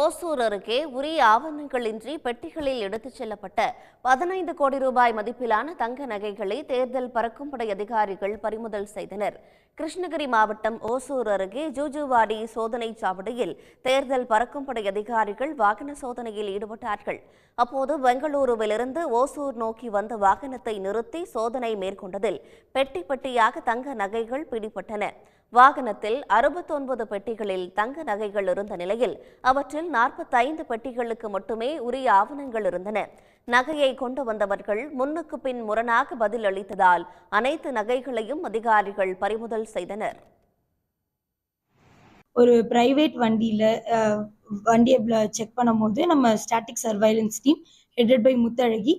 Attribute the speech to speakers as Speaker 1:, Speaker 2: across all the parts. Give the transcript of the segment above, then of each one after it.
Speaker 1: ஓசூர் அருகே உரிய ஆவணங்களின்றி பெட்டிகளில் எடுத்துச் செல்லப்பட்ட பதினைந்து கோடி ரூபாய் மதிப்பிலான தங்க நகைகளை தேர்தல் பறக்கும்படை அதிகாரிகள் பறிமுதல் செய்தனர். கிருஷ்ணகிரி மாவட்டம் ஓசூர் அருகே ஜூஜுவாடி சோதனைச் சாவடியில் தேர்தல் பறக்கும்படை அதிகாரிகள் வாகன சோதனையில் ஈடுபட்டார்கள். அப்போது பெங்களூருவிலிருந்து ஓசூர் நோக்கி வந்த வாகனத்தை நிறுத்தி சோதனை மேற்கொண்டதில் பெட்டி பெட்டியாக தங்க நகைகள் பிடிபட்டன. வாகனத்தில் அறுபத்தொன்பது பெட்டிகளில் தங்க நகைகள் இருந்த நிலையில் அவற்றில் நாற்பத்தைந்து பெட்டிகளுக்கு மட்டுமே உரிய ஆவணங்கள் இருந்தன. நகையை கொண்டு வந்தவர்கள் முன்னுக்கு பின் முரணாக பதில் அளித்ததால் அனைத்து நகைகளையும் அதிகாரிகள் பறிமுதல் செய்தனர்.
Speaker 2: ஒரு பிரைவேட் வண்டியில் வண்டியை செக் பண்ணும்போது நம்ம static surveillance team headed by Muthazhagi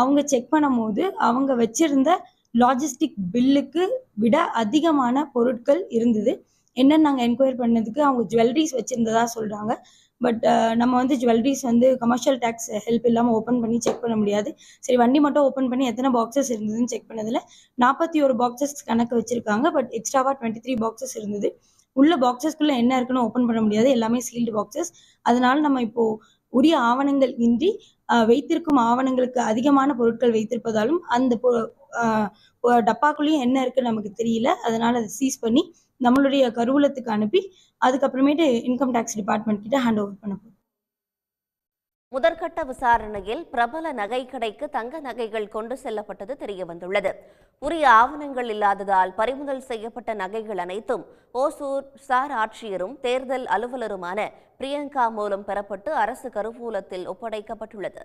Speaker 2: அவங்க செக் பண்ணும்போது அவங்க வச்சிருந்த லாஜிஸ்டிக் பில்லுக்கு விட அதிகமான பொருட்கள் இருந்தது. என்னன்னு நாங்கள் என்கொயர் பண்ணதுக்கு அவங்க ஜுவல்லரிஸ் வச்சுருந்ததா சொல்கிறாங்க பட் நம்ம வந்து ஜுவல்லரிஸ் வந்து கமர்ஷியல் டேக்ஸ் ஹெல்ப் இல்லாமல் ஓப்பன் பண்ணி செக் பண்ண முடியாது. சரி வண்டி மட்டும் ஓப்பன் பண்ணி எத்தனை பாக்ஸஸ் இருந்ததுன்னு செக் பண்ணதில் நாற்பத்தி ஒரு பாக்ஸஸ் கணக்கு வச்சுருக்காங்க. பட் எக்ஸ்ட்ராவாக டுவெண்ட்டி த்ரீ பாக்ஸஸ் இருந்தது. உள்ள பாக்ஸஸ்க்குள்ளே என்ன இருக்குன்னு ஓப்பன் பண்ண முடியாது. எல்லாமே சீல்டு பாக்ஸஸ் அதனால நம்ம இப்போது உரிய ஆவணங்கள் இன்றி வைத்திருக்கும் ஆவணங்களுக்கு அதிகமான பொருட்கள் வைத்திருப்பதாலும் அந்த பொ- டப்பாக்குள்ளேயும் என்ன இருக்குன்னு நமக்கு தெரியல. அதனால அதை சீஸ் பண்ணி நம்மளுடைய கருவூலத்துக்கு அனுப்பி அதுக்கப்புறமேட்டு இன்கம் டேக்ஸ் டிபார்ட்மெண்ட் கிட்ட ஹேண்ட் ஓவர் பண்ண
Speaker 1: முதற்கட்ட விசாரணையில் பிரபல நகை கடைக்கு தங்க நகைகள் கொண்டு செல்லப்பட்டது தெரியவந்துள்ளது. உரிய ஆவணங்கள் இல்லாததால் பறிமுதல் செய்யப்பட்ட நகைகள் அனைத்தும் ஓசூர் சார் ஆட்சியரும் தேர்தல் அலுவலருமான பிரியங்கா மூலம் பெறப்பட்டு அரசு கருவூலத்தில் ஒப்படைக்கப்பட்டுள்ளது.